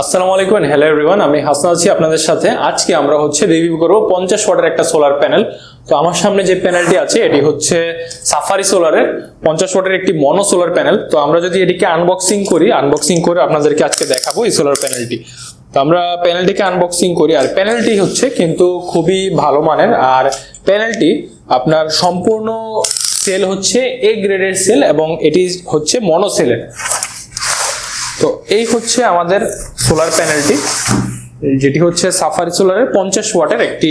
আসসালামু আলাইকুম hello everyone আমি হাসান আছি আপনাদের সাথে। আজকে আমরা হচ্ছে রিভিউ করব পঞ্চাশ ওয়াটের একটা সোলার প্যানেল তো আমার সামনে যে প্যানেলটি আছে, এটি হচ্ছে সাফারি সোলারের পঞ্চাশ ওয়াটের একটি মনো সোলার প্যানেল তো আমরা যদি এটিকে আনবক্সিং করি আনবক্সিং করে আপনাদেরকে আজকে দেখাবো এই সোলার প্যানেলটি তো আমরা প্যানেলটিকে আনবক্সিং করি, আর প্যানেলটি হচ্ছে কিন্তু খুবই ভালো মানের। আর প্যানেলটি আপনার সম্পূর্ণ সেল হচ্ছে এ গ্রেডের সেল এবং এটি হচ্ছে মনো সেলের তো এই হচ্ছে আমাদের সোলার প্যানেলটি যেটি হচ্ছে সাফারি সোলারের পঞ্চাশ ওয়াটের একটি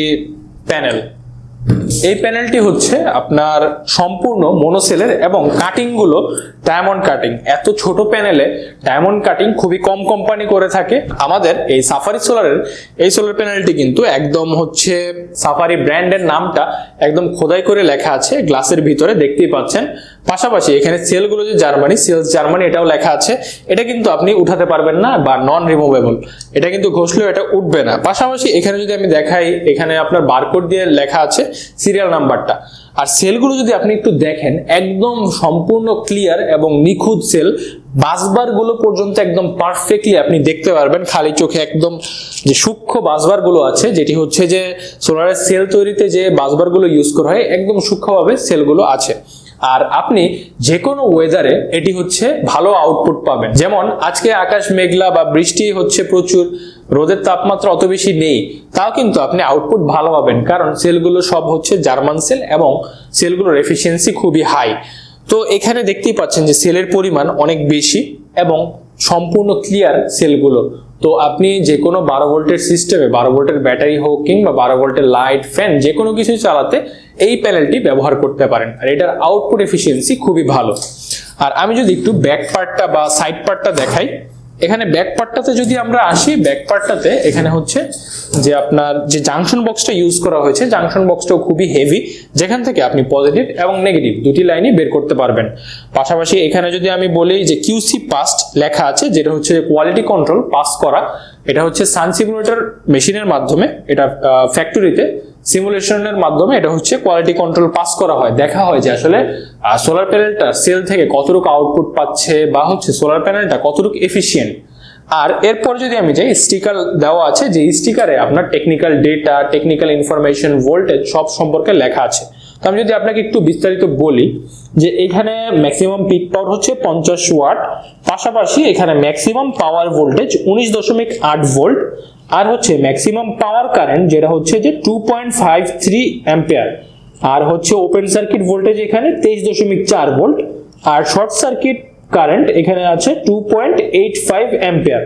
প্যানেল এই প্যানেলটি হচ্ছে আপনার সম্পূর্ণ মনোসেলের এবং কাটিংগুলো ডায়মন্ড কাটিং এত ছোট প্যানেলে ডায়মন্ড কাটিং খুবই কম কোম্পানি করে থাকে। আমাদের এই সাফারি সোলারের এই সোলার প্যানেলটি কিন্তু একদম হচ্ছে সাফারি ব্র্যান্ডের নামটা একদম খোদাই করে লেখা আছে গ্লাসের ভিতরে দেখতেই পাচ্ছেন। পাশাপাশি এখানে সেলগুলো যে জার্মানি সেলস জার্মানি এটাও লেখা আছে। এটা কিন্তু আপনি উঠাতে পারবেন না বা নন রিমুভেবল এটা কিন্তু ঘষলেও এটা উঠবে না। পাশাপাশি এখানে যদি আমি দেখাই, এখানে আপনার বারকোড দিয়ে লেখা আছে সিরিয়াল নাম্বারটা আর সেলগুলো যদি আপনি একটু দেখেন, একদম সম্পূর্ণ ক্লিয়ার এবং নিখুঁত সেল বাসবারগুলো পর্যন্ত একদম পারফেক্টলি আপনি দেখতে পারবেন। খালি চোখে একদম যে সূক্ষ্ম বাসবারগুলো আছে, যেটি হচ্ছে যে সোলারের সেল তৈরিতে যে বাসবারগুলো ইউজ করা হয়, একদম সূক্ষ্মভাবে সেলগুলো আছে। আর আপনি যে কোনো ওয়েদারে এটি হচ্ছে ভালো আউটপুট পাবেন। যেমন আজকে আকাশ মেঘলা বা বৃষ্টি হচ্ছে প্রচুর, রোদের তাপমাত্রা অত বেশি নেই, তাও কিন্তু আপনি আউটপুট ভালো পাবেন, কারণ সেলগুলো সব হচ্ছে জার্মান সেল এবং সেলগুলোর এফিসিয়েন্সি খুবই হাই তো এখানে দেখতেই পাচ্ছেন যে সেলের পরিমাণ অনেক বেশি এবং সম্পূর্ণ ক্লিয়ার সেলগুলো। তো আপনি যে কোনো বারো ভোল্টের সিস্টেমে বারো ভোল্টের ব্যাটারি হোক কিংবা বারো ভোল্টের লাইট ফ্যান যে কোনো কিছুই চালাতে এই প্যানেলটি ব্যবহার করতে পারেন। আর এটার আউটপুট এফিসিয়েন্সি খুবই ভালো। আর আমি যদি একটু ব্যাক পার্টটা বা সাইড পার্টটা দেখাই এখানে ব্যাক পার্টটাতে যদি আমরা আসি ব্যাক পার্টটাতে এখানে হচ্ছে যে আপনার যে জাংশন বক্সটা ইউজ করা হয়েছে জাংশন বক্সটাও খুবই হেভি যেখান থেকে আপনি পজিটিভ এবং নেগেটিভ দুটি লাইনই বের করতে পারবেন। পাশাপাশি এখানে যদি আমি বলি যে কিউসি পাস্ট লেখা আছে, যেটা হচ্ছে কোয়ালিটি কন্ট্রোল পাস করা, এটা হচ্ছে সান সিমুলেটর মেশিনের মাধ্যমে, এটা ফ্যাক্টরিতে সিমুলেশনের মাধ্যমে এটা হচ্ছে কোয়ালিটি কন্ট্রোল পাস করা হয়। দেখা হয় যে আসলে সোলার প্যানেলটা সেল থেকে কতটুকু আউটপুট পাচ্ছে বা হচ্ছে সোলার প্যানেলটা কতটুকু এফিসিয়েন্ট আর এরপর যদি আমি যাই স্টিকার দেওয়া আছে যে স্টিকারে আপনার technical data technical information voltage সব সম্পর্কে লেখা আছে। তো আমি যদি আপনাকে একটু বিস্তারিত বলি যে এখানে ম্যাক্সিমাম পিক পাওয়ার হচ্ছে পঞ্চাশ ওয়াট পাশাপাশি এখানে ম্যাক্সিমাম পাওয়ার ভোল্টেজ উনিশ দশমিক আট ভোল্ট আর হচ্ছে ম্যাক্সিমাম পাওয়ার কারেন্ট যেটা হচ্ছে যে two point five three ampere আর হচ্ছে ওপেন সার্কিট ভোল্টেজ এখানে তেইশ দশমিক চার ভোল্ট আর শর্ট সার্কিট কারেন্ট এখানে আছে two point eight five ampere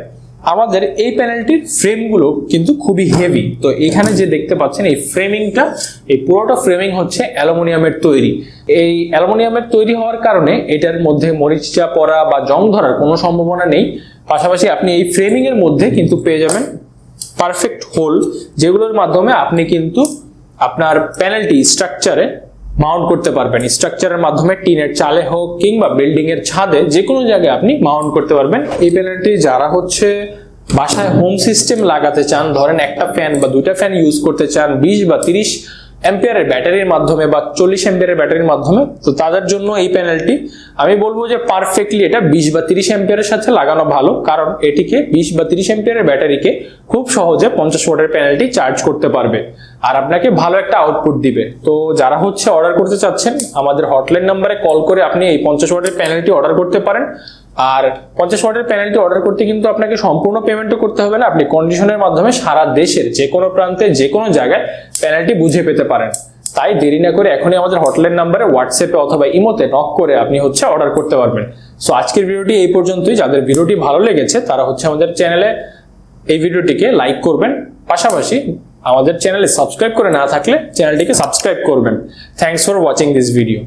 আমাদের এই প্যানেলটির ফ্রেমগুলো কিন্তু খুবই হেভি তো এখানে যে দেখতে পাচ্ছেন, এই ফ্রেমিংটা এই পুরোটা ফ্রেমিং হচ্ছে অ্যালুমিনিয়ামের তৈরি। এই অ্যালুমিনিয়ামের তৈরি হওয়ার কারণে এটার মধ্যে মরিচা পড়া বা জং ধরার কোনো সম্ভাবনা নেই। পাশাপাশি আপনি এই ফ্রেমিং এর মধ্যে কিন্তু পেয়ে যাবেন পারফেক্ট হোল যেগুলোর মাধ্যমে আপনি কিন্তু আপনার প্যানেলটি স্ট্রাকচারে মাউন্ট করতে পারবেন। স্ট্রাকচারের মাধ্যমে টিনের চালে হোক কিংবা বিল্ডিং এর ছাদে যে কোনো জায়গায় আপনি মাউন্ট করতে পারবেন। এই প্যানেলটি যারা হচ্ছে বাসায় হোম সিস্টেম লাগাতে চান, ধরেন একটা ফ্যান বা দুটা ফ্যান ইউজ করতে চান, বিশ বা তিরিশ অ্যাম্পিয়ারের ব্যাটারির মাধ্যমে বা চল্লিশ অ্যাম্পিয়ারের ব্যাটারির মাধ্যমে, তো তাদের জন্য এই প্যানেলটি আমি বলব যে পারফেক্টলি এটা বিশ বা তিরিশ অ্যাম্পিয়ারের সাথে লাগানো ভালো, কারণ এটিকে বিশ বা তিরিশ অ্যাম্পিয়ারের ব্যাটারিকে খুব সহজে পঞ্চাশ ওয়াটের প্যানেলটি চার্জ করতে পারবে। আর আপনাকে ভালো একটা আউটপুট দিবে। তো যারা হচ্ছে অর্ডার করতে চাচ্ছেন, আমাদের হটলাইন নাম্বারে কল করে আপনি এই পঞ্চাশ ওয়াটের প্যানেলটি অর্ডার করতে পারেন। আর পঞ্চাশ ওয়াটের প্যানেলটি অর্ডার করতে কিন্তু আপনাকে সম্পূর্ণ পেমেন্টও করতে হবে না। আপনি কন্ডিশনের মাধ্যমে সারা দেশের যে কোনো প্রান্তে, যে কোনো জায়গায় প্যানেলটি বুঝে পেতে পারেন। তাই দেরি না করে এখনই আমাদের হটলাইন নাম্বারে হোয়াটসঅ্যাপে অথবা ইমোতে নক করে আপনি হচ্ছে অর্ডার করতে পারবেন। সো আজকের ভিডিওটি এই পর্যন্তই। যাদের ভিডিওটি ভালো লেগেছে, তারা হচ্ছে আমাদের চ্যানেলে এই ভিডিওটিকে লাইক করবেন। পাশাপাশি আমাদের চ্যানেলে সাবস্ক্রাইব করে না থাকলে চ্যানেলটিকে সাবস্ক্রাইব করবেন। Thanks for watching this video